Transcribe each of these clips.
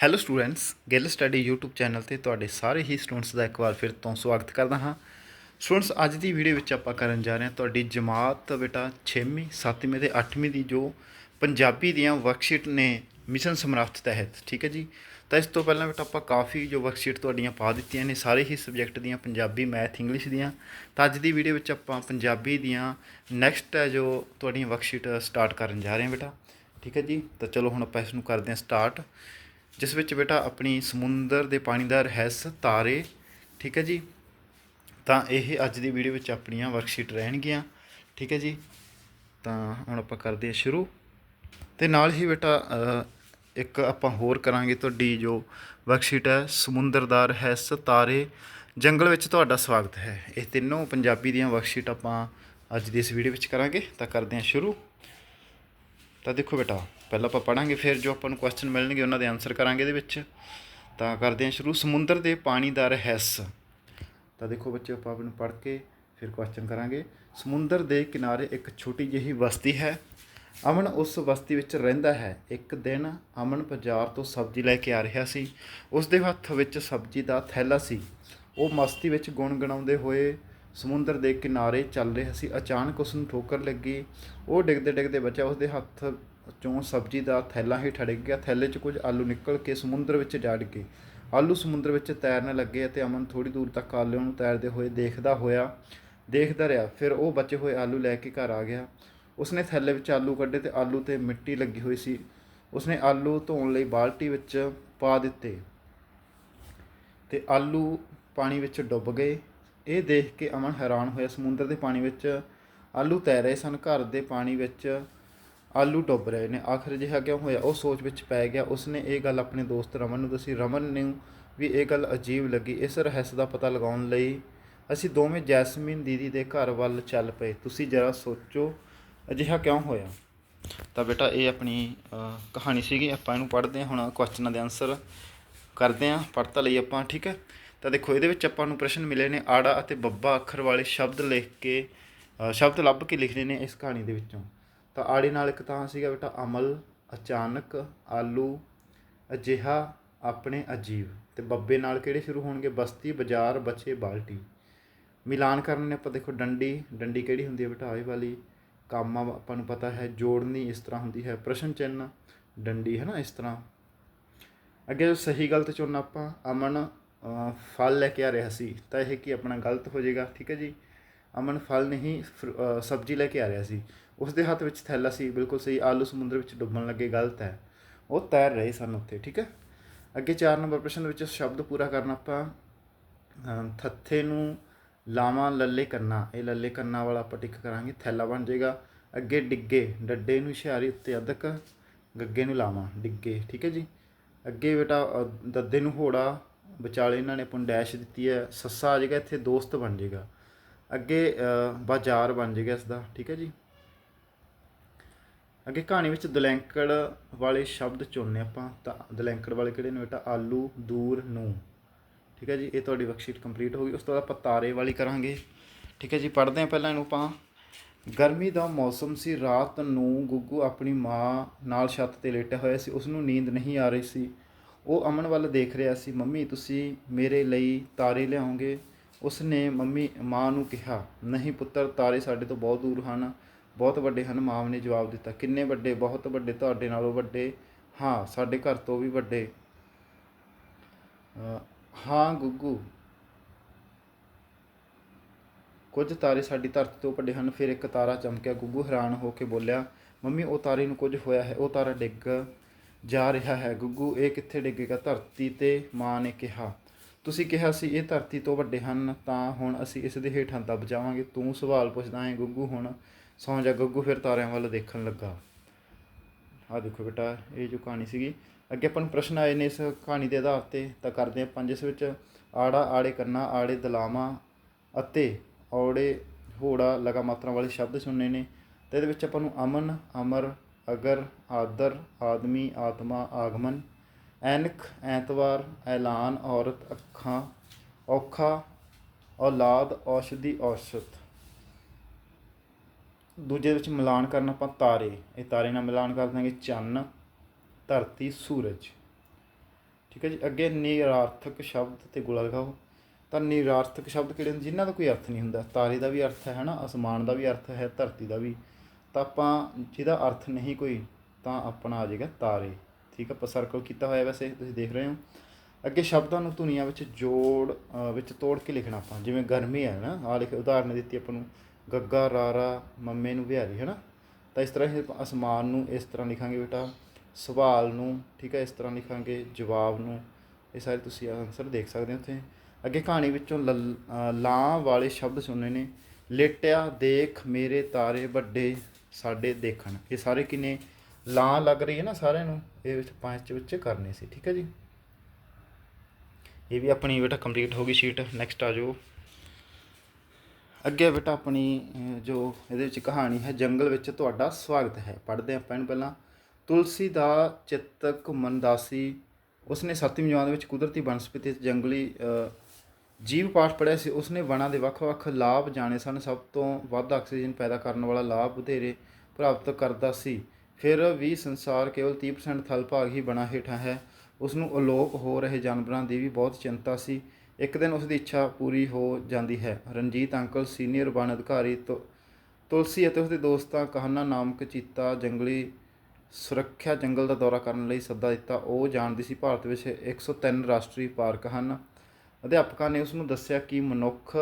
Hello students Gill study YouTube channel ਤੇ ਤੁਹਾਡੇ ਸਾਰੇ ਹੀ ਸਟੂਡੈਂਟਸ ਦਾ ਇੱਕ ਵਾਰ ਫਿਰ ਤੋਂ ਸਵਾਗਤ ਕਰਦਾ ਹਾਂ। ਸਟੂਡੈਂਟਸ ਅੱਜ ਦੀ ਵੀਡੀਓ ਵਿੱਚ ਆਪਾਂ ਕਰਨ ਜਾ ਰਹੇ ਹਾਂ ਤੁਹਾਡੀ ਜਮਾਤ ਬੇਟਾ 6ਵੀਂ 7ਵੀਂ ਤੇ 8ਵੀਂ ਦੀ ਜੋ ਪੰਜਾਬੀ ਦੀਆਂ ਵਰਕਸ਼ੀਟ ਨੇ ਮਿਸ਼ਨ ਸਮਰੱਥ ਤਹਿਤ, ਠੀਕ ਹੈ ਜੀ? ਤਾਂ ਇਸ ਤੋਂ ਪਹਿਲਾਂ ਬੇਟਾ ਆਪਾਂ ਕਾਫੀ ਜੋ ਵਰਕਸ਼ੀਟ ਤੁਹਾਡੀਆਂ ਪਾ ਦਿੱਤੀਆਂ ਨੇ, ਸਾਰੇ ਹੀ ਸਬਜੈਕਟ ਦੀਆਂ, ਪੰਜਾਬੀ ਮੈਥ ਇੰਗਲਿਸ਼ ਦੀਆਂ। ਤਾਂ ਅੱਜ ਦੀ ਵੀਡੀਓ ਵਿੱਚ ਆਪਾਂ ਪੰਜਾਬੀ ਦੀਆਂ ਨੈਕਸਟ ਹੈ ਜੋ ਤੁਹਾਡੀਆਂ ਵਰਕਸ਼ੀਟ ਸਟਾਰਟ ਕਰਨ ਜਾ ਰਹੇ ਹਾਂ ਬੇਟਾ, ਠੀਕ ਹੈ ਜੀ? ਤਾਂ ਚਲੋ ਹੁਣ ਆਪਾਂ ਇਸ ਨੂੰ ਕਰਦੇ ਹਾਂ ਸਟਾਰਟ ਜਿਸ ਵਿੱਚ ਬੇਟਾ ਆਪਣੀ ਸਮੁੰਦਰ ਦੇ ਪਾਣੀ ਦਾ ਰਹੱਸ ਤਾਰੇ, ਠੀਕ ਹੈ ਜੀ? ਤਾਂ ਇਹ ਅੱਜ ਦੀ ਵੀਡੀਓ ਵਿੱਚ ਆਪਣੀਆਂ ਵਰਕਸ਼ੀਟ ਰਹਿਣਗੀਆਂ, ਠੀਕ ਹੈ ਜੀ? ਤਾਂ ਹੁਣ ਆਪਾਂ ਕਰਦੇ ਹਾਂ ਸ਼ੁਰੂ। ਤੇ ਨਾਲ ਹੀ ਬੇਟਾ ਇੱਕ ਆਪਾਂ ਹੋਰ ਕਰਾਂਗੇ ਤੁਹਾਡੀ ਜੋ ਵਰਕਸ਼ੀਟ ਹੈ, ਸਮੁੰਦਰ ਦਾ ਰਹੱਸ ਤਾਰੇ। ਜੰਗਲ ਵਿੱਚ ਤੁਹਾਡਾ ਸਵਾਗਤ ਹੈ। ਇਹ ਤਿੰਨੋਂ ਪੰਜਾਬੀ ਦੀਆਂ ਵਰਕਸ਼ੀਟ ਆਪਾਂ ਅੱਜ ਦੀ ਇਸ ਵੀਡੀਓ ਵਿੱਚ ਕਰਾਂਗੇ। ਤਾਂ ਕਰਦੇ ਹਾਂ ਸ਼ੁਰੂ। ਤਾਂ ਦੇਖੋ ਬੇਟਾ, ਪਹਿਲਾਂ ਆਪਾਂ ਪੜਾਂਗੇ ਫਿਰ ਜੋ ਆਪਾਂ ਨੂੰ ਕੁਐਸਚਨ ਮਿਲਣਗੇ ਉਹਨਾਂ ਦੇ ਆਨਸਰ ਕਰਾਂਗੇ ਇਹਦੇ ਵਿੱਚ। ਤਾਂ ਕਰਦੇ ਹਾਂ ਸ਼ੁਰੂ। ਸਮੁੰਦਰ ਦੇ ਪਾਣੀ ਦਾ ਰਹੱਸ। ਤਾਂ ਦੇਖੋ ਬੱਚੇ, ਆਪਾਂ ਨੂੰ ਪੜ੍ਹ ਕੇ ਫਿਰ ਕੁਐਸਚਨ ਕਰਾਂਗੇ। ਸਮੁੰਦਰ ਦੇ ਕਿਨਾਰੇ ਇੱਕ ਛੋਟੀ ਜਿਹੀ ਬਸਤੀ ਹੈ। ਅਮਨ ਉਸ ਬਸਤੀ ਵਿੱਚ ਰਹਿੰਦਾ ਹੈ। ਇੱਕ ਦਿਨ ਅਮਨ ਬਾਜ਼ਾਰ ਤੋਂ ਸਬਜ਼ੀ ਲੈ ਕੇ ਆ ਰਿਹਾ ਸੀ। ਉਸ ਦੇ ਹੱਥ ਵਿੱਚ ਸਬਜ਼ੀ ਦਾ ਥੈਲਾ ਸੀ। ਉਹ ਮਸਤੀ ਵਿੱਚ ਗੁਣਗੁਣਾਉਂਦੇ ਹੋਏ ਸਮੁੰਦਰ ਦੇ ਕਿਨਾਰੇ ਚੱਲ ਰਿਹਾ ਸੀ। ਅਚਾਨਕ ਉਸ ਨੂੰ ਠੋਕਰ ਲੱਗੀ। ਉਹ ਡਿੱਗਦੇ ਡਿੱਗਦੇ ਬਚਿਆ। ਉਸ ਦੇ ਹੱਥ ਚੋਂ ਸਬਜ਼ੀ ਦਾ ਥੈਲਾ ਹੀ ਠੜਕ ਗਿਆ। ਥੈਲੇ 'ਚ ਕੁਝ ਆਲੂ ਨਿਕਲ ਕੇ ਸਮੁੰਦਰ ਵਿੱਚ ਜਾ ਡਿੱਗੇ ਆਲੂ ਸਮੁੰਦਰ ਵਿੱਚ ਤੈਰਨ ਲੱਗੇ ਅਤੇ ਅਮਨ ਥੋੜੀ ਦੂਰ ਤੱਕ ਆਲੂ ਨੂੰ ਤੈਰਦੇ ਹੋਏ ਦੇਖਦਾ ਹੋਇਆ ਦੇਖਦਾ ਰਿਹਾ। ਫਿਰ ਉਹ ਬਚੇ ਹੋਏ ਆਲੂ ਲੈ ਕੇ ਘਰ ਆ ਗਿਆ। ਉਸਨੇ ਥੈਲੇ ਵਿੱਚ ਆਲੂ ਕੱਢੇ ਤੇ ਆਲੂ ਤੇ ਮਿੱਟੀ ਲੱਗੀ ਹੋਈ ਸੀ। ਉਸਨੇ ਆਲੂ ਧੋਣ ਲਈ ਬਾਲਟੀ ਵਿੱਚ ਪਾ ਦਿੱਤੇ ਤੇ ਆਲੂ ਪਾਣੀ ਵਿੱਚ ਡੁੱਬ ਗਏ। ਇਹ ਦੇਖ ਕੇ ਅਮਨ ਹੈਰਾਨ ਹੋਇਆ। ਸਮੁੰਦਰ ਦੇ ਪਾਣੀ ਵਿੱਚ ਆਲੂ ਤੈਰ ਰਹੇ ਸਨ। ਘਰ ਦੇ ਪਾਣੀ ਵਿੱਚ ਆਲੂ ਡੁੱਬ ਰਹੇ ਨੇ। ਆਖਰ ਜਿਹਾ ਕਿਉਂ ਹੋਇਆ? ਉਹ ਸੋਚ ਵਿੱਚ ਪੈ ਗਿਆ। ਉਸਨੇ ਇਹ ਗੱਲ ਆਪਣੇ ਦੋਸਤ ਰਮਨ ਨੂੰ ਦੱਸੀ। ਰਮਨ ਨੂੰ ਵੀ ਇਹ ਗੱਲ ਅਜੀਬ ਲੱਗੀ। ਇਸ ਰਹੱਸ ਦਾ ਪਤਾ ਲਗਾਉਣ ਲਈ ਅਸੀਂ ਦੋਵੇਂ ਜੈਸਮੀਨ ਦੀਦੀ ਦੇ ਘਰ ਵੱਲ ਚੱਲ ਪਏ। ਤੁਸੀਂ ਜਰਾ ਸੋਚੋ ਅਜਿਹਾ ਕਿਉਂ ਹੋਇਆ? ਤਾਂ ਬੇਟਾ, ਇਹ ਆਪਣੀ ਕਹਾਣੀ ਸੀਗੀ। ਆਪਾਂ ਇਹਨੂੰ ਪੜ੍ਹਦੇ ਹਾਂ। ਹੁਣ ਕੁਐਸਚਨਾਂ ਦੇ ਆਨਸਰ ਕਰਦੇ ਹਾਂ। ਪੜ੍ਹਤਾ ਲਈ ਆਪਾਂ, ਠੀਕ ਹੈ? ਤਾਂ ਦੇਖੋ, ਇਹਦੇ ਵਿੱਚ ਆਪਾਂ ਨੂੰ ਪ੍ਰਸ਼ਨ ਮਿਲੇ ਨੇ ਆੜਾ ਅਤੇ ਬੱਬਾ ਅੱਖਰ ਵਾਲੇ ਸ਼ਬਦ ਲਿਖ ਕੇ ਸ਼ਬਦ ਲੱਭ ਕੇ ਲਿਖਣੇ ਨੇ ਇਸ ਕਹਾਣੀ ਦੇ ਵਿੱਚੋਂ। ਤਾਂ ਆੜੇ ਨਾਲ ਇੱਕ ਤਾਂ ਸੀਗਾ ਬੇਟਾ, ਅਮਲ, ਅਚਾਨਕ, ਆਲੂ, ਅਜਿਹਾ, ਆਪਣੇ ਅਜੀਬ। ਤੇ ਬੱਬੇ ਨਾਲ ਕਿਹੜੇ ਸ਼ੁਰੂ ਹੋਣਗੇ? ਬਸਤੀ, ਬਾਜ਼ਾਰ, ਬਚੇ, ਬਾਲਟੀ। ਮਿਲਾਨ ਕਰਨ ਨੇ ਆਪਾਂ ਦੇਖੋ, ਡੰਡੀ। ਡੰਡੀ ਕਿਹੜੀ ਹੁੰਦੀ ਹੈ ਬੇਟਾ? ਇਹ ਵਾਲੀ। ਕਾਮਾ ਆਪਾਂ ਨੂੰ ਪਤਾ ਹੈ, ਜੋੜਨੀ ਇਸ ਤਰ੍ਹਾਂ ਹੁੰਦੀ ਹੈ। ਪ੍ਰਸ਼ਨ ਚਿੰਨ ਡੰਡੀ, ਹੈ ਨਾ, ਇਸ ਤਰ੍ਹਾਂ। ਅੱਗੇ ਜੋ ਸਹੀ ਗਲਤ ਚੁਣਨਾ ਆਪਾਂ। ਅਮਨ ਫਲ ਲੈ ਕੇ ਆ ਰਿਹਾ ਸੀ, ਤਾਂ ਇਹ ਕੀ ਆਪਣਾ ਗਲਤ ਹੋ ਜਾਏਗਾ? ਠੀਕ ਹੈ ਜੀ। ਅਮਨ ਫਲ ਨਹੀਂ, ਫਰ- ਸਬਜ਼ੀ ਲੈ ਕੇ ਆ ਰਿਹਾ ਸੀ। ਉਸ ਦੇ ਹੱਥ ਵਿੱਚ ਥੈਲਾ ਸੀ, ਬਿਲਕੁਲ ਸਹੀ। ਆਲੂ ਸਮੁੰਦਰ ਵਿੱਚ ਡੁੱਬਣ ਲੱਗੇ, ਗਲਤ ਹੈ। ਉਹ ਤੈਰ ਰਹੇ ਸਨ ਉੱਥੇ, ਠੀਕ ਹੈ। ਅੱਗੇ 4 ਨੰਬਰ ਪ੍ਰਸ਼ਨ ਵਿੱਚ ਸ਼ਬਦ ਪੂਰਾ ਕਰਨਾ ਆਪਾਂ। ਥੱਥੇ ਨੂੰ ਲਾਵਾਂ ਲੱਲੇ ਕੰਨਾ। ਇਹ ਲੱਲੇ ਕੰਨਾ ਵਾਲਾ ਆਪਾਂ ਟਿਕ ਕਰਾਂਗੇ। ਥੈਲਾ ਬਣ ਜਾਏਗਾ। ਅੱਗੇ ਡਿੱਗੇ, ਡੱਡੇ ਨੂੰ ਇਸ਼ਾਰੇ ਉੱਤੇ ਅਦਕ, ਗੱਗੇ ਨੂੰ ਲਾਵਾਂ, ਡਿੱਗੇ, ਠੀਕ ਹੈ ਜੀ। ਅੱਗੇ ਬੇਟਾ ਦੱਦੇ ਨੂੰ ਹੋੜਾ ਵਿਚਾਲੇ ਇਹਨਾਂ ਨੇ ਪੁੰਡੈਸ਼ ਦਿੱਤੀ ਹੈ, ਸੱਸਾ ਆ ਜਾਏਗਾ, ਇੱਥੇ ਦੋਸਤ ਬਣ ਜਾਏਗਾ। ਅੱਗੇ ਬਾਜ਼ਾਰ ਬਣ ਜਾਏਗਾ ਇਸ ਦਾ ਠੀਕ ਹੈ ਜੀ? ਅੱਗੇ ਕਹਾਣੀ ਵਿੱਚ ਦਲੈਂਕੜ ਵਾਲੇ ਸ਼ਬਦ ਚੁਣਨੇ ਆਪਾਂ, ਤਾਂ ਦਲੈਂਕੜ ਵਾਲੇ ਕਿਹੜੇ ਨੇ ਬੇਟਾ? ਆਲੂ, ਦੂਰ ਨੂੰ ਠੀਕ ਹੈ ਜੀ, ਇਹ ਤੁਹਾਡੀ ਵਰਕਸ਼ੀਟ ਕੰਪਲੀਟ ਹੋ ਗਈ, ਉਸ ਤੋਂ ਬਾਅਦ ਆਪਾਂ ਤਾਰੇ ਵਾਲੀ ਕਰਾਂਗੇ। ਠੀਕ ਹੈ ਜੀ, ਪੜ੍ਹਦੇ ਹਾਂ ਪਹਿਲਾਂ ਇਹਨੂੰ ਆਪਾਂ। ਗਰਮੀ ਦਾ ਮੌਸਮ ਸੀ, ਰਾਤ ਨੂੰ ਗੁੱਗੂ ਆਪਣੀ ਮਾਂ ਨਾਲ ਛੱਤ ਤੇ ਲੇਟਿਆ ਹੋਇਆ ਸੀ ਉਸ ਨੂੰ ਨੀਂਦ ਨਹੀਂ ਆ ਰਹੀ ਸੀ। ਉਹ ਅਮਨ ਵੱਲ ਦੇਖ ਰਿਹਾ ਸੀ, ਮੰਮੀ, ਤੁਸੀਂ ਮੇਰੇ ਲਈ ਤਾਰੇ ਲਿਆਓਗੇ? ਉਸ ਨੇ ਮੰਮੀ, ਮਾਂ ਨੂੰ ਕਿਹਾ, ਨਹੀਂ ਪੁੱਤਰ, ਤਾਰੇ ਸਾਡੇ ਤੋਂ ਬਹੁਤ ਦੂਰ ਹਨ। ਬਹੁਤ ਵੱਡੇ ਹਨ। ਮਾਂ ਨੇ ਜਵਾਬ ਦਿੱਤਾ, ਕਿੰਨੇ ਵੱਡੇ? ਬਹੁਤ ਵੱਡੇ, ਤੁਹਾਡੇ ਨਾਲੋਂ ਵੱਡੇ? ਹਾਂ, ਸਾਡੇ ਘਰ ਤੋਂ ਵੀ ਵੱਡੇ। ਹਾਂ ਗੁੱਗੂ। ਕੁਝ ਤਾਰੇ ਸਾਡੀ ਧਰਤੀ ਤੋਂ ਵੱਡੇ ਹਨ। ਫਿਰ ਇੱਕ ਤਾਰਾ ਚਮਕਿਆ। ਗੁੱਗੂ ਹੈਰਾਨ ਹੋ ਕੇ ਬੋਲਿਆ, ਮੰਮੀ, ਉਹ ਤਾਰੇ ਨੂੰ ਕੁਝ ਹੋਇਆ ਹੈ? ਉਹ ਤਾਰਾ ਡਿੱਗ ਜਾ ਰਿਹਾ ਹੈ। ਗੁੱਗੂ, ਇਹ ਕਿੱਥੇ ਡਿੱਗੇਗਾ? ਧਰਤੀ ਤੇ ਮਾਂ ਨੇ ਕਿਹਾ। ਤੁਸੀਂ ਕਿਹਾ ਸੀ, ਇਹ ਧਰਤੀ ਤੋਂ ਵੱਡੇ ਹਨ, ਤਾਂ ਹੁਣ ਅਸੀਂ ਇਸ ਦੇ ਹੇਠਾਂ ਦੱਬ ਜਾਵਾਂਗੇ। ਤੂੰ ਸਵਾਲ ਪੁੱਛਦਾ ਹੈ, ਗੁੱਗੂ, ਹੁਣ ਸੌਂ ਜਾ। ਗੁੱਗੂ ਫਿਰ ਤਾਰਿਆਂ ਵੱਲ ਦੇਖਣ ਲੱਗਾ। ਆ ਦੇਖੋ ਬੇਟਾ, ਇਹ ਜੋ ਕਹਾਣੀ ਸੀਗੀ। ਅੱਗੇ ਆਪਾਂ ਨੂੰ ਪ੍ਰਸ਼ਨ ਆਏ ਨੇ ਇਸ ਕਹਾਣੀ ਦੇ ਆਧਾਰ ਤੇ। ਤਾਂ ਕਰਦੇ ਆਪਾਂ ਜਿਸ ਵਿੱਚ, ਆੜਾ, ਆੜੇ ਕਰਨਾ ਆੜੇ ਦਲਾਵਾਂ ਅਤੇ ਔੜੇ, ਹੋੜਾ ਲਗਾ ਮਾਤਰਾ ਵਾਲੇ ਸ਼ਬਦ ਸੁਣਨੇ ਨੇ। ਤੇ ਇਹਦੇ ਵਿੱਚ ਆਪਾਂ ਨੂੰ ਅਮਨ, ਅਮਰ ਅਗਰ, ਆਦਰ, ਆਦਮੀ, ਆਤਮਾ, ਆਗਮਨ, ਐਨਕ, ਐਤਵਾਰ, ਐਲਾਨ, ਔਰਤ, ਅੱਖਾਂ, ਔਖਾ, ਔਲਾਦ, ਔਸ਼ਧੀ ਔਸਤ ਦੂਜੇ ਵਿੱਚ ਮਿਲਾਨ ਕਰਨਾ ਆਪਾਂ ਤਾਰੇ। ਇਹ ਤਾਰੇ ਨਾਲ ਮਿਲਾਨ ਕਰ ਦਾਂਗੇ ਚੰਨ, ਧਰਤੀ, ਸੂਰਜ। ਠੀਕ ਹੈ ਜੀ? ਅੱਗੇ ਨਿਰਾਰਥਕ ਸ਼ਬਦ ਤੇ ਗੁਲਾ ਲਗਾਓ ਤਾਂ ਨਿਰਾਰਥਕ ਸ਼ਬਦ ਕਿਹੜੇ ਹੁੰਦੇ? ਜਿਨ੍ਹਾਂ ਦਾ ਕੋਈ ਅਰਥ ਨਹੀਂ ਹੁੰਦਾ। ਤਾਰੇ ਦਾ ਵੀ ਅਰਥ ਹੈ, ਹਨਾ? ਅਸਮਾਨ ਦਾ ਵੀ ਅਰਥ ਹੈ, ਧਰਤੀ ਦਾ ਵੀ ਤਾਂ ਆਪਾਂ ਜਿਹਦਾ ਅਰਥ ਨਹੀਂ ਕੋਈ, ਤਾਂ ਆਪਣਾ ਆ ਜਾਏਗਾ ਤਾਰੇ। ਠੀਕ ਹੈ ਆਪਾਂ ਸਰਕਲ ਕੀਤਾ ਹੋਇਆ ਵੈਸੇ, ਤੁਸੀਂ ਦੇਖ ਰਹੇ ਹੋ। ਅੱਗੇ ਸ਼ਬਦਾਂ ਨੂੰ ਧੁਨੀਆਂ ਵਿੱਚ ਜੋੜ ਵਿੱਚ ਤੋੜ ਕੇ ਲਿਖਣਾ ਆਪਾਂ। ਜਿਵੇਂ ਗਰਮੀ ਹੈ ਨਾ ਆ ਲਿਖ, ਉਦਾਹਰਨ ਦਿੱਤੀ ਆਪਾਂ ਨੂੰ, ਗੱਗਾ, ਰਾਰਾ, ਮੰਮੇ ਨੂੰ ਵਿਹਾਰੀ ਹੈ ਨਾ? ਤਾਂ ਇਸ ਤਰ੍ਹਾਂ ਹੀ ਅਸਮਾਨ ਨੂੰ ਇਸ ਤਰ੍ਹਾਂ ਲਿਖਾਂਗੇ ਬੇਟਾ, ਸਵਾਲ ਨੂੰ, ਠੀਕ ਹੈ ਇਸ ਤਰ੍ਹਾਂ ਲਿਖਾਂਗੇ, ਜਵਾਬ ਨੂੰ। ਇਹ ਸਾਰੇ ਤੁਸੀਂ ਆਨਸਰ ਦੇਖ ਸਕਦੇ ਹੋ ਉੱਥੇ। ਅੱਗੇ ਕਹਾਣੀ ਵਿੱਚੋਂ ਲੱਲ- ਲਾਂ ਵਾਲੇ ਸ਼ਬਦ ਸੁਣਨੇ ਨੇ, ਲੇਟਿਆ ਦੇਖ ਮੇਰੇ ਤਾਰੇ ਵੱਡੇ। ਸਾਡੇ ਦੇਖਣ। ਇਹ ਸਾਰੇ ਕਿਨੇ ਲਾਂ ਲੱਗ ਰਹੀ ਹੈ ਨਾ ਸਾਰਿਆਂ ਨੂੰ। ਇਹ ਵਿੱਚ ਪੰਜ ਵਿੱਚ ਕਰਨੇ ਸੀ, ਠੀਕ ਹੈ ਜੀ? ਇਹ ਵੀ ਆਪਣੀ ਬੇਟਾ ਕੰਪਲੀਟ ਹੋ ਗਈ ਸ਼ੀਟ ਨੈਕਸਟ ਆ ਜਾਓ। ਅੱਗੇ ਬੇਟਾ ਆਪਣੀ ਜੋ ਇਹਦੇ ਵਿੱਚ ਕਹਾਣੀ ਹੈ, ਜੰਗਲ ਵਿੱਚ ਤੁਹਾਡਾ ਸਵਾਗਤ ਹੈ। ਪੜ੍ਹਦੇ ਆਪਾਂ ਇਹਨੂੰ ਪਹਿਲਾਂ। ਤੁਲਸੀ ਦਾ ਚਿੱਤ ਮਨਦਾਸੀ, ਉਸਨੇ ਸੱਤਵੀਂ ਜਮਾਤ ਵਿੱਚ ਕੁਦਰਤੀ ਬਨਸਪਤੀ ਅਤੇ ਜੰਗਲੀ ਜੀਵ ਪਾਠ ਪੜ੍ਹਿਆ ਸੀ, ਉਸਨੇ ਵਣਾਂ ਦੇ ਵੱਖ-ਵੱਖ ਲਾਭ ਜਾਣੇ ਸਨ, ਸਭ ਤੋਂ ਵੱਧ ਆਕਸੀਜਨ ਪੈਦਾ ਕਰਨ ਵਾਲਾ ਲਾਭ ਵਧੇਰੇ ਪ੍ਰਾਪਤ ਕਰਦਾ ਸੀ। ਫਿਰ ਵੀ ਸੰਸਾਰ ਕੇਵਲ 30% ਥਲ ਭਾਗ ਹੀ ਬਣਾ ਹੇਠਾਂ ਹੈ। ਉਸ ਨੂੰ ਅਲੋਪ ਹੋ ਰਹੇ ਜਾਨਵਰਾਂ ਦੀ ਵੀ ਬਹੁਤ ਚਿੰਤਾ ਸੀ। ਇੱਕ ਦਿਨ ਉਸ ਦੀ ਇੱਛਾ ਪੂਰੀ ਹੋ ਜਾਂਦੀ ਹੈ। ਰਣਜੀਤ ਅੰਕਲ ਸੀਨੀਅਰ ਵਣ ਅਧਿਕਾਰੀ ਤੋਂ, ਤੁਲਸੀ ਅਤੇ ਉਸਦੇ ਦੋਸਤਾਂ ਕਹਾਨਾ ਨਾਮਕ ਚੀਤਾ ਜੰਗਲੀ ਸੁਰੱਖਿਆ ਜੰਗਲ ਦਾ ਦੌਰਾ ਕਰਨ ਲਈ ਸੱਦਾ ਦਿੱਤਾ। ਉਹ ਜਾਣਦੀ ਸੀ, ਭਾਰਤ ਵਿੱਚ 103 ਰਾਸ਼ਟਰੀ ਪਾਰਕ ਹਨ। ਅਧਿਆਪਕਾਂ ਨੇ ਉਸ ਨੂੰ ਦੱਸਿਆ ਕਿ ਮਨੁੱਖ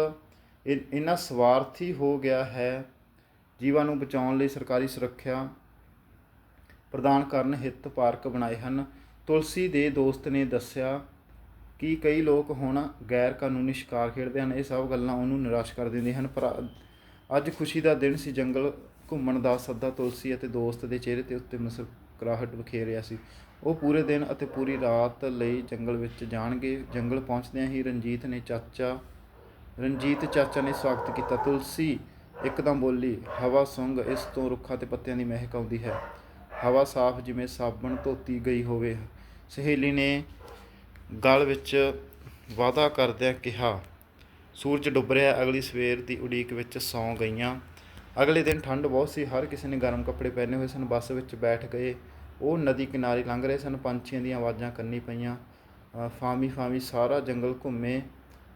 ਇ- ਇੰਨਾ ਸਵਾਰਥੀ ਹੋ ਗਿਆ ਹੈ, ਜੀਵਾਂ ਨੂੰ ਬਚਾਉਣ ਲਈ ਸਰਕਾਰੀ ਸੁਰੱਖਿਆ ਪ੍ਰਦਾਨ ਕਰਨ ਹਿੱਤ ਪਾਰਕ ਬਣਾਏ ਹਨ। ਤੁਲਸੀ ਦੇ ਦੋਸਤ ਨੇ ਦੱਸਿਆ ਕਿ ਕਈ ਲੋਕ ਹੁਣ ਗੈਰ ਕਾਨੂੰਨੀ ਸ਼ਿਕਾਰ ਖੇਡਦੇ ਹਨ। ਇਹ ਸਭ ਗੱਲਾਂ ਉਹਨੂੰ ਨਿਰਾਸ਼ ਕਰ ਦਿੰਦੀਆਂ ਹਨ, ਪਰ ਅੱਜ ਖੁਸ਼ੀ ਦਾ ਦਿਨ ਸੀ। ਜੰਗਲ ਘੁੰਮਣ ਦਾ ਸੱਦਾ ਤੁਲਸੀ ਅਤੇ ਦੋਸਤ ਦੇ ਚਿਹਰੇ ਤੇ ਉੱਤੇ ਮੁਸਕਰਾਹਟ ਵਿਖੇ ਰਿਹਾ ਸੀ। ਉਹ ਪੂਰੇ ਦਿਨ ਅਤੇ ਪੂਰੀ ਰਾਤ ਲਈ ਜੰਗਲ ਵਿੱਚ ਜਾਣਗੇ। ਜੰਗਲ ਪਹੁੰਚਦਿਆਂ ਹੀ ਰਣਜੀਤ ਨੇ ਚਾਚਾ, ਰਣਜੀਤ ਚਾਚਾ ਨੇ ਸਵਾਗਤ ਕੀਤਾ। ਤੁਲਸੀ, ਇੱਕਦਮ ਬੋਲੀ, ਹਵਾ ਸੁੰਗ ਇਸ ਤੋਂ ਰੁੱਖਾਂ ਤੇ ਪੱਤਿਆਂ ਦੀ ਮਹਿਕ ਆਉਂਦੀ ਹੈ। ਹਵਾ ਸਾਫ਼ ਜਿਵੇਂ ਸਾਬਣ ਧੋਤੀ ਗਈ ਹੋਵੇ। ਸਹੇਲੀ ਨੇ ਗਲ ਵਿੱਚ ਵਾਅਦਾ ਕਰਦਿਆਂ ਕਿਹਾ, ਸੂਰਜ ਡੁੱਬ ਰਿਹਾ, ਅਗਲੀ ਸਵੇਰ ਦੀ ਉਡੀਕ ਵਿੱਚ ਸੌਂ ਗਈਆਂ। ਅਗਲੇ ਦਿਨ ਠੰਡ ਬਹੁਤ ਸੀ, ਹਰ ਕਿਸੇ ਨੇ ਗਰਮ ਕੱਪੜੇ ਪਹਿਨੇ ਹੋਏ ਸਨ, ਬੱਸ ਵਿੱਚ ਬੈਠ ਗਏ। ਉਹ ਨਦੀ ਕਿਨਾਰੇ ਲੰਘ ਰਹੇ ਸਨ, ਪੰਛੀਆਂ ਦੀਆਂ ਆਵਾਜ਼ਾਂ ਕੰਨੀ ਪਈਆਂ। ਫਾਮੀ ਫਾਮੀ ਸਾਰਾ ਜੰਗਲ ਘੁੰਮੇ।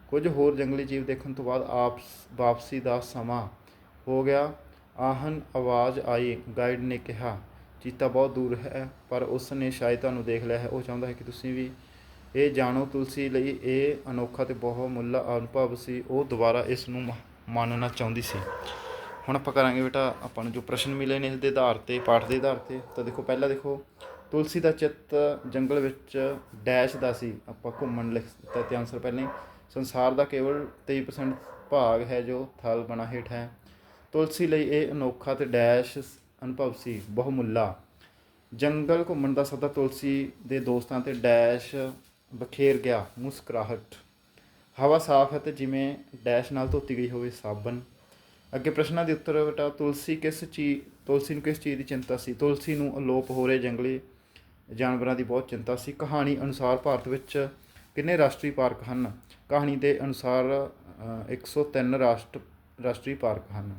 ਕੁਝ ਹੋਰ ਜੰਗਲੀ ਜੀਵ ਦੇਖਣ ਤੋਂ ਬਾਅਦ ਆਪਸ ਵਾਪਸੀ ਦਾ ਸਮਾਂ ਹੋ ਗਿਆ। ਆਹਨ ਆਵਾਜ਼ ਆਈ, ਗਾਈਡ ਨੇ ਕਿਹਾ, ਚੀਤਾ ਬਹੁਤ ਦੂਰ ਹੈ, ਪਰ ਉਸ ਨੇ ਸ਼ਾਇਦ ਤੁਹਾਨੂੰ ਦੇਖ ਲਿਆ ਹੈ। ਉਹ ਚਾਹੁੰਦਾ ਹੈ ਕਿ ਤੁਸੀਂ ਵੀ ਇਹ ਜਾਣੋ, ਤੁਲਸੀ ਲਈ ਇਹ ਅਨੋਖਾ ਤੇ ਬਹੁਤ ਮੁੱਲਾ ਅਨੁਭਵ ਸੀ। ਉਹ ਦੁਬਾਰਾ ਇਸ ਨੂੰ ਮ- ਮੰਨਣਾ ਚਾਹੁੰਦੀ ਸੀ। ਹੁਣ ਆਪਾਂ ਕਰਾਂਗੇ ਬੇਟਾ ਆਪਾਂ ਨੂੰ ਜੋ ਪ੍ਰਸ਼ਨ ਮਿਲੇ ਨੇ ਇਸ ਦੇ ਆਧਾਰ ਤੇ, ਪਾਠ ਦੇ ਆਧਾਰ ਤੇ, ਤਾਂ ਦੇਖੋ ਪਹਿਲਾ ਦੇਖੋ, ਤੁਲਸੀ ਦਾ ਚਿੱਤ ਜੰਗਲ ਵਿੱਚ ਡੈਸ਼ ਦਾ ਸੀ, ਆਪਾਂ ਘੁੰਮਣ ਲਿਖ ਦਿੱਤਾ ਤੇ ਆਨਸਰ ਪਹਿਲਾਂ ਹੀ। ਸੰਸਾਰ ਦਾ ਕੇਵਲ 23% ਭਾਗ ਹੈ ਜੋ ਥਲ ਬਣਾ ਹੇਠ ਹੈ। ਤੁਲਸੀ ਲਈ ਇਹ ਅਨੋਖਾ ਤੇ ਡੈਸ਼ ਅਨੁਭਵ ਸੀ, ਬਹੁਮੁੱਲਾ। ਜੰਗਲ ਘੁੰਮਣ ਦਾ ਸੱਦਾ ਤੁਲਸੀ ਦੇ ਦੋਸਤਾਂ ਤੇ ਡੈਸ਼ ਬਖੇਰ ਗਿਆ, ਮੁਸਕਰਾਹਟ। ਹਵਾ ਸਾਫ਼ ਹੈ ਤੇ ਜਿਵੇਂ ਡੈਸ਼ ਨਾਲ ਧੋਤੀ ਗਈ ਹੋਵੇ ਸਾਬਣ। ਅੱਗੇ ਪ੍ਰਸ਼ਨਾਂ ਦੇ ਉੱਤਰ ਬੇਟਾ ਤੁਲਸੀ ਕਿਸ ਚੀਜ਼ ਤੁਲਸੀ ਨੂੰ ਕਿਸ ਚੀਜ਼ ਦੀ ਚਿੰਤਾ ਸੀ? ਤੁਲਸੀ ਨੂੰ ਅਲੋਪ ਹੋ ਰਹੇ ਜੰਗਲੀ ਜਾਨਵਰਾਂ ਦੀ ਬਹੁਤ ਚਿੰਤਾ ਸੀ। ਕਹਾਣੀ ਅਨੁਸਾਰ ਭਾਰਤ ਵਿੱਚ ਕਿੰਨੇ ਰਾਸ਼ਟਰੀ ਪਾਰਕ ਹਨ? ਕਹਾਣੀ ਦੇ ਅਨੁਸਾਰ ਅ, 103 ਰਾਸ਼ਟਰ ਰਾਸ਼ਟਰੀ ਪਾਰਕ ਹਨ।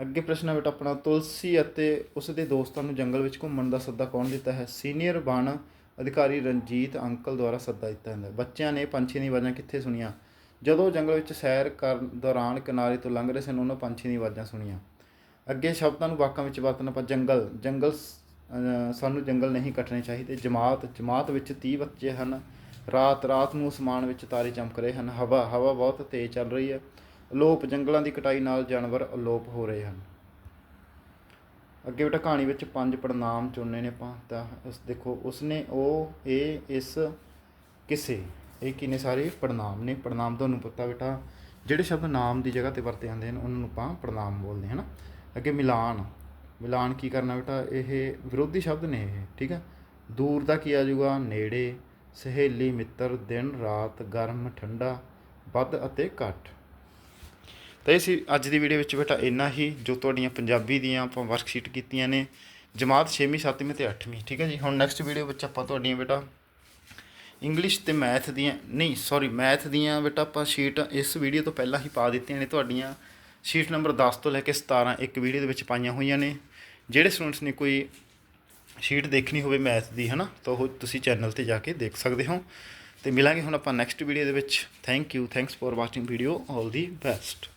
ਅੱਗੇ ਪ੍ਰਸ਼ਨ ਹੈ ਬੇਟਾ ਆਪਣਾ ਤੁਲਸੀ ਅਤੇ ਉਸ ਦੇ ਦੋਸਤਾਂ ਨੂੰ ਜੰਗਲ ਵਿੱਚ ਘੁੰਮਣ ਦਾ ਸੱਦਾ ਕੌਣ ਦਿੱਤਾ ਹੈ? ਸੀਨੀਅਰ ਵਣ ਅਧਿਕਾਰੀ ਰਣਜੀਤ ਅੰਕਲ ਦੁਆਰਾ ਸੱਦਾ ਦਿੱਤਾ ਜਾਂਦਾ ਹੈ। ਬੱਚਿਆਂ ਨੇ ਪੰਛੀਆਂ ਦੀ ਆਵਾਜ਼ਾਂ ਕਿੱਥੇ ਸੁਣੀਆਂ? ਜਦੋਂ ਜੰਗਲ ਵਿੱਚ ਸੈਰ ਕਰਨ ਦੌਰਾਨ ਕਿਨਾਰੇ ਤੋਂ ਲੰਘ ਰਹੇ ਸਨ, ਉਹਨਾਂ ਪੰਛੀ ਦੀਆਂ ਆਵਾਜ਼ਾਂ ਸੁਣੀਆਂ। ਅੱਗੇ ਸ਼ਬਦਾਂ ਨੂੰ ਵਾਕਾਂ ਵਿੱਚ ਵਰਤਣ ਆਪਾਂ ਜੰਗਲ ਜੰਗਲ ਸਾਨੂੰ ਜੰਗਲ ਨਹੀਂ ਕੱਟਣੇ ਚਾਹੀਦੇ। ਜਮਾਤ ਜਮਾਤ ਵਿੱਚ 30 ਬੱਚੇ ਹਨ। ਰਾਤ ਰਾਤ ਨੂੰ ਅਸਮਾਨ ਵਿੱਚ ਤਾਰੇ ਚਮਕ ਰਹੇ ਹਨ। ਹਵਾ ਹਵਾ ਬਹੁਤ ਤੇਜ਼ ਚੱਲ ਰਹੀ ਹੈ। ਅਲੋਪ ਜੰਗਲਾਂ ਦੀ ਕਟਾਈ ਨਾਲ ਜਾਨਵਰ ਅਲੋਪ ਹੋ ਰਹੇ ਹਨ। ਅੱਗੇ ਬੇਟਾ, ਕਹਾਣੀ ਵਿੱਚ ਪੰਜ ਪੜਨਾਮ ਚੁਣਨੇ ਨੇ ਆਪਾਂ। ਤਾਂ ਉਸ ਦੇਖੋ, ਉਸਨੇ ਉਹ, ਇਹ, ਇਸ, ਕਿਸੇ। ਇਹ ਕਿੰਨੇ ਸਾਰੇ ਪੜਨਾਮ ਨੇ। ਪੜਨਾਮ ਤੁਹਾਨੂੰ ਪਤਾ ਬੇਟਾ, ਜਿਹੜੇ ਸ਼ਬਦ ਨਾਮ ਦੀ ਜਗ੍ਹਾ ਤੇ ਵਰਤੇ ਜਾਂਦੇ ਹਨ, ਉਹਨਾਂ ਨੂੰ ਆਪਾਂ ਪੜਨਾਮ ਬੋਲਦੇ ਹਾਂ ਨਾ ਅੱਗੇ ਮਿਲਾਨ। ਮਿਲਾਨ ਕੀ ਕਰਨਾ ਬੇਟਾ? ਇਹ ਵਿਰੋਧੀ ਸ਼ਬਦ ਨੇ ਇਹ, ਠੀਕ ਹੈ ਦੂਰ ਦਾ ਕੀ ਆ ਜਾਊਗਾ? ਨੇੜੇ। ਸਹੇਲੀ, ਮਿੱਤਰ, ਦਿਨ, ਰਾਤ, ਗਰਮ, ਠੰਡਾ, ਵੱਧ ਅਤੇ ਘੱਟ। ਤਾਂ ਇਹ ਸੀ ਅੱਜ ਦੀ ਵੀਡੀਓ ਵਿੱਚ ਬੇਟਾ ਇੰਨਾ ਹੀ, ਜੋ ਤੁਹਾਡੀਆਂ ਪੰਜਾਬੀ ਦੀਆਂ ਆਪਾਂ ਵਰਕਸ਼ੀਟ ਕੀਤੀਆਂ ਨੇ। ਜਮਾਤ 6ਵੀਂ 7ਵੀਂ ਤੇ 8ਵੀਂ ਠੀਕ ਹੈ ਜੀ? ਹੁਣ ਨੈਕਸਟ ਵੀਡੀਓ ਵਿੱਚ ਆਪਾਂ ਤੁਹਾਡੀਆਂ ਬੇਟਾ ਇੰਗਲਿਸ਼ ਤੇ ਮੈਥ ਦੀਆਂ, ਨਹੀਂ ਸੌਰੀ ਮੈਥ ਦੀਆਂ ਬੇਟਾ ਆਪਾਂ ਸ਼ੀਟ ਇਸ ਵੀਡੀਓ ਤੋਂ ਪਹਿਲਾਂ ਹੀ ਪਾ ਦਿੱਤੀਆਂ ਨੇ ਤੁਹਾਡੀਆਂ। ਸ਼ੀਟ ਨੰਬਰ 10 ਤੋਂ ਲੈ ਕੇ 17 ਇੱਕ ਵੀਡੀਓ ਦੇ ਵਿੱਚ ਪਾਈਆਂ ਹੋਈਆਂ ਨੇ। ਜਿਹੜੇ ਸਟੂਡੈਂਟਸ ਨੇ ਕੋਈ ਸ਼ੀਟ ਦੇਖਣੀ ਹੋਵੇ ਮੈਥ ਦੀ ਹੈ ਨਾ ਤਾਂ ਉਹ ਤੁਸੀਂ ਚੈਨਲ ਤੇ ਜਾ ਕੇ ਦੇਖ ਸਕਦੇ ਹੋ। ਤੇ ਮਿਲਾਂਗੇ ਹੁਣ ਆਪਾਂ ਨੈਕਸਟ ਵੀਡੀਓ ਦੇ ਵਿੱਚ। Thank you thanks for watching video all the best